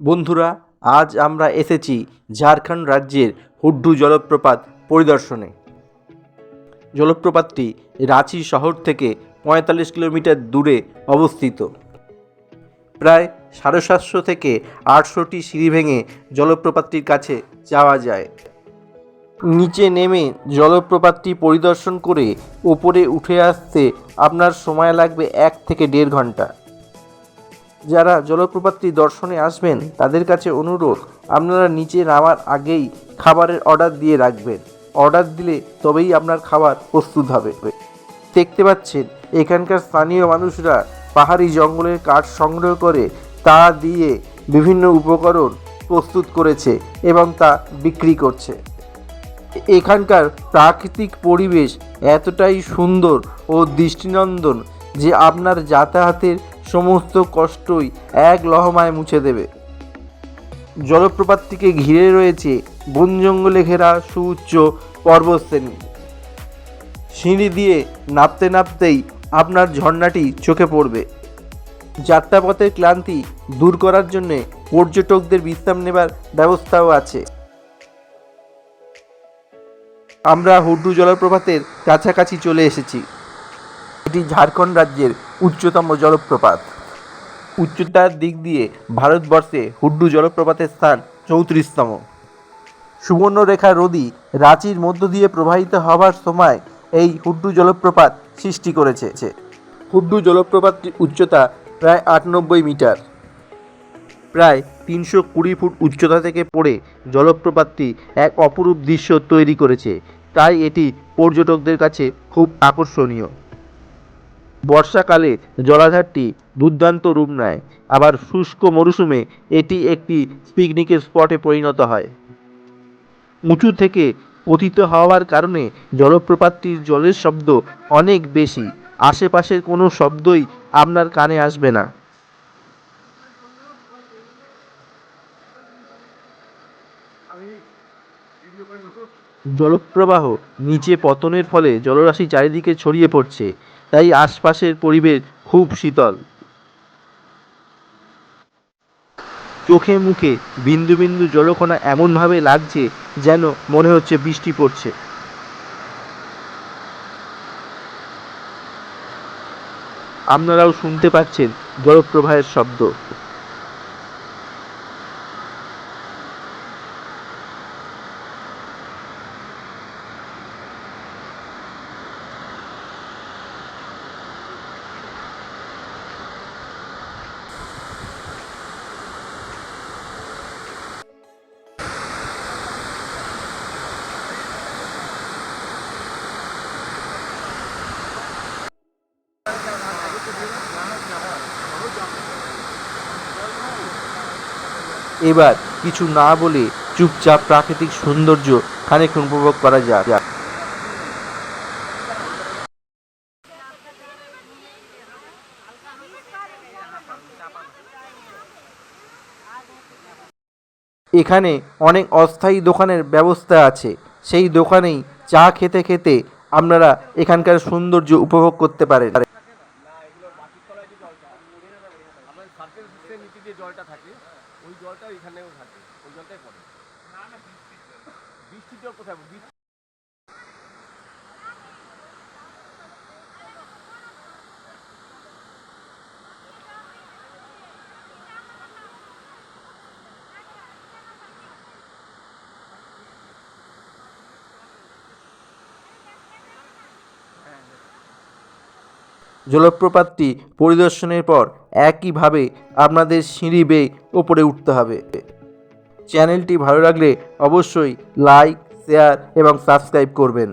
বন্ধুরা, আজ আমরা এসেছি ঝাড়খণ্ড রাজ্যের হুড্ডু জলপ্রপাত পরিদর্শনে। জলপ্রপাতটি রাঁচি শহর থেকে পঁয়তাল্লিশ কিলোমিটার দূরে অবস্থিত। প্রায় সাড়ে সাতশো থেকে আটশোটি সিঁড়ি ভেঙে জলপ্রপাতটির কাছে যাওয়া যায়। নিচে নেমে জলপ্রপাতটি পরিদর্শন করে ওপরে উঠে আসতে আপনার সময় লাগবে এক থেকে দেড় ঘণ্টা। যারা জলপ্রপাতটি দর্শনে আসবেন, তাদের কাছে অনুরোধ, আপনারা নিচে নামার আগেই খাবারের অর্ডার দিয়ে রাখবেন। অর্ডার দিলে তবেই আপনার খাবার প্রস্তুত হবে। দেখতে পাচ্ছেন, এখানকার স্থানীয় মানুষরা পাহাড়ি জঙ্গলের কাঠ সংগ্রহ করে তা দিয়ে বিভিন্ন উপকরণ প্রস্তুত করেছে এবং তা বিক্রি করছে। এখানকার প্রাকৃতিক পরিবেশ এতটাই সুন্দর ও দৃষ্টিনন্দন যে আপনার যাতায়াতের সমস্ত কষ্টই এক লহমায় মুছে দেবে। জলপ্রপাতটিকে ঘিরে রয়েছে বন জঙ্গলে ঘেরা সুউচ্চ পর্বতশ্রেণী। সিঁড়ি দিয়ে নামতে নামতেই আপনার ঝর্ণাটি চোখে পড়বে। যাত্রাপথের ক্লান্তি দূর করার জন্যে পর্যটকদের বিশ্রাম নেবার ব্যবস্থাও আছে। আমরা হুড্ডু জলপ্রপাতের কাছাকাছি চলে এসেছি। এটি ঝাড়খণ্ড রাজ্যের উচ্চতম জলপ্রপাত। উচ্চতার দিক দিয়ে ভারতবর্ষে হুড্ডু জলপ্রপাতের স্থান চৌত্রিশতম। সুবর্ণরেখা নদী রাঁচির মধ্য দিয়ে প্রবাহিত হওয়ার সময় এই হুড্ডু জলপ্রপাত সৃষ্টি করেছে। হুড্ডু জলপ্রপাতটির উচ্চতা প্রায় আটানব্বই মিটার। প্রায় তিনশো কুড়ি ফুট উচ্চতা থেকে পড়ে জলপ্রপাতটি এক অপরূপ দৃশ্য তৈরি করেছে। তাই এটি পর্যটকদের কাছে খুব আকর্ষণীয়। বর্ষাকালে জলাধারটি দুর্দান্ত রূপ নেয়। আবার শুষ্ক মরশুমে এটি একটি পিকনিকের স্পটে পরিণত হয়। উঁচু থেকে পতিত হওয়ার কারণে জলপ্রপাতটির জলের শব্দ অনেক বেশি। আশেপাশের কোনো শব্দই আপনার কানে আসবে না। জলপ্রবাহ নিচে পতনের ফলে জলরাশি চারিদিকে ছড়িয়ে পড়ছে। তাই আশপাশের পরিবেশ খুব শীতল। চোখে মুখে বিন্দু বিন্দু জলকণা এমনভাবে লাগছে যেন মনে হচ্ছে বৃষ্টি পড়ছে। আপনারাও শুনতে পাচ্ছেন জলপ্রবাহের শব্দ। এবার কিছু না বলে চুপচাপ প্রাকৃতিক সৌন্দর্য খানিকক্ষণ উপভোগ করা যাক। এখানে অনেক অস্থায়ী দোকানের ব্যবস্থা আছে। সেই দোকানেই চা খেতে খেতে আপনারা এখানকার সৌন্দর্য উপভোগ করতে পারেন। সার্কেল সিস্টেম নিচে যে জলটা থাকে ওই জলটা এখানেও থাকে ওই জলটাই পড়ে। বৃষ্টিতেও কোথায়? বৃষ্টি জলপ্রপাতটি পরিদর্শনের পর একইভাবে আপনাদের সিঁড়ি বেয়ে ওপরে উঠতে হবে। চ্যানেলটি ভালো লাগলে অবশ্যই লাইক, শেয়ার এবং সাবস্ক্রাইব করবেন।